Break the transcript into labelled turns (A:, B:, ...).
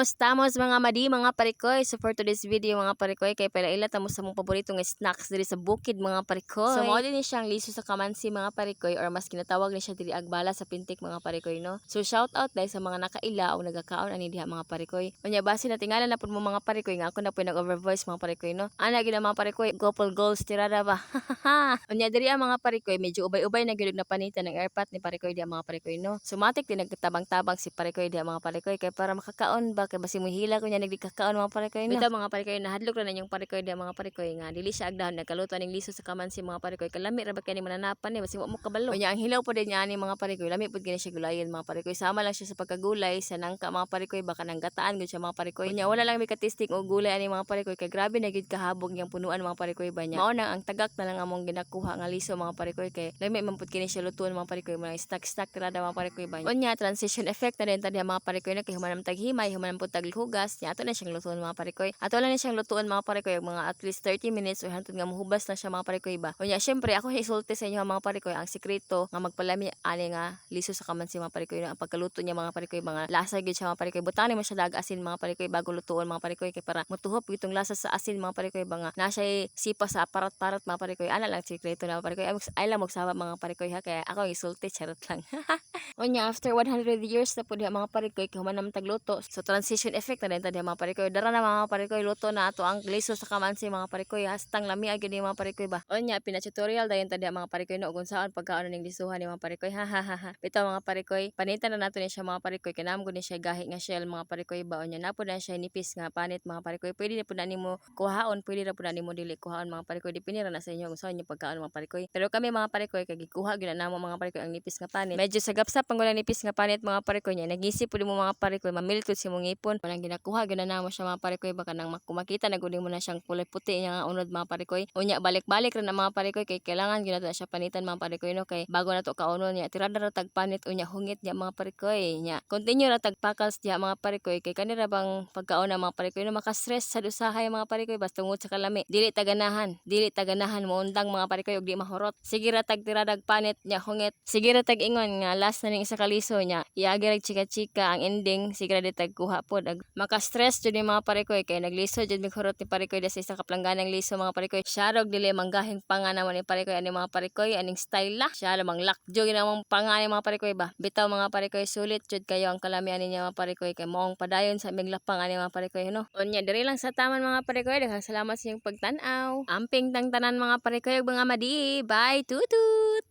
A: Tamos mga madi mga parikoy. So for today's video mga parikoy kay pala ila tamo sa mong paborito nga snacks diri sa bukid mga parikoy. So mao ni siyang liso sa kamansi mga parikoy or mas kinatawag ni siya diri agbala sa pintik mga parikoy no. So shout out dahil sa mga nakaila o nagakaon ani diha mga parikoy. Unya base na tingala na pud mo mga parikoy nga ako na po nag-over voice mga parikoy no. Ana gid mga parikoy gopal goals tirada ba. Unya diri ang mga parikoy medyo ubay-ubay na gyud na panitan ng airpat ni parikoy diha mga parikoy no. Sumatik din nagtabang-tabang si parikoy diha mga parikoy kay para makakaon ba kay basi mo hila ko nya nagdikakaon mga parikoy no. Bitaw mga parikoy nahadlok ra na yung parikoy diha mga parikoy nga dili siya agdahon nagkaluto ning liso sa kaman si mga parikoy kalami ra ba kay ni mananapan ni basi mo mo kabalo. Unya ang hilaw po din niya ni mga parikoy lami pud gani siya gulayan mga parikoy sama lang siya sa pagkagulay sa nangka mga parikoy baka nang gataan gud siya mga parikoy. Unya wala lang may katisting og gulay ani mga parikoy kay grabe na gid kahabog yang punuan mga parikoy ba niya. Mao nang ang tagak na lang among ginakuha nga liso mga parikoy kay lami man pud kini siya lutuan mga parikoy mga stack stack ra mga parikoy ba niya. Unya transition effect na din tadi mga parikoy na kay humanam tag himay humanam pud tag hugas nya ato na siyang lutuan mga parikoy. Ato lang na siyang lutuan mga parikoy mga at least 30 minutes or hantod nga muhubas na siya mga parikoy ba. Unya syempre ako isulti sa inyo mga parikoy ang sekreto nga magpalami ani nga liso sa kamansi mga parikoy ang pagkaluto niya mga parikoy mga lasa gyud siya mga parikoy. Butani mo siya dag asin mga parikoy bago lutuon mga parikoy kay para mutuhop itong lasa sa asin mga parikoy ba na siya sipa sa parat-parat mga parikoy. Ana lang sekreto na mga parikoy. Ay, lang magsama mga parikoy ha kaya ako isulti charot lang. Unya after 100 years na diha mga parikoy kay humanam tagluto. So transition effect na din ta diha mga parikoy. Dara na mga parikoy luto na ato ang liso sa kamansi mga parikoy. Hastang lami agad ni mga parikoy ba. Unya pina-tutorial dayon ta diha mga parikoy no kung saan pagkaon ning lisuhan ni mga parikoy. Ha ha ha ha. Bitaw mga parikoy, panitan na nato ni siya mga parikoy kay naam gud ni siya gahi nga shell mga parikoy ba. Unya na po na siya nipis nga panit mga parikoy. Pwede na po na nimo kuhaon, pwede na po na nimo dili kuhaon mga parikoy. Dipindi ra na sa inyo kung saan yung pagkaon mga parikoy. Pero kami mga parikoy kay gikuha namo mga parikoy ang nipis nga panit. Medyo sagap-sap ang wala nipis nga panit mga parikoy niya. Nagisip pud mo mga parikoy, mamilit si mong ipon. Walang ginakuha gyud na namo siya mga parikoy baka nang makumakita na mo na siyang kulay puti niya nga unod mga parikoy. Unya balik-balik ra na mga parikoy kay kailangan gyud na siya panitan mga parikoy no kay bago na to kaunon niya tirada ra tag panit unya hungit niya mga parikoy nya. Continue ra tag pakals diya mga parikoy kay kanira bang pagkaon na mga parikoy no maka-stress sa dusahay mga parikoy basta tungod sa kalami. Dili taganahan, dili taganahan mo undang mga parikoy ug di mahurot. Sige ra tag tiradag panit niya hungit. Sige ra tag ingon nga last na ning isa ka liso niya. Iagi ra chika-chika ang ending sige ra tag kuha pod maka-stress jud ni mga parikoy kay nagliso jud mig hurot ni parikoy sa isa ka plangganang liso mga parikoy. Siya rog dili manggahing panga naman ni parikoy ani mga parikoy aning style la. Siya lamang lakjo ginamang panga ni mga parikoy ba. Bitaw mga parikoy sulit jud kayo ang kalami ani niya mga parikoy kay moong padayon sa miglapang ani mga parikoy no. Unya diri lang sa taman mga parikoy daghang salamat sa inyong pagtan-aw. Amping tang tanan mga parikoy ug mga madi. Bye tutut.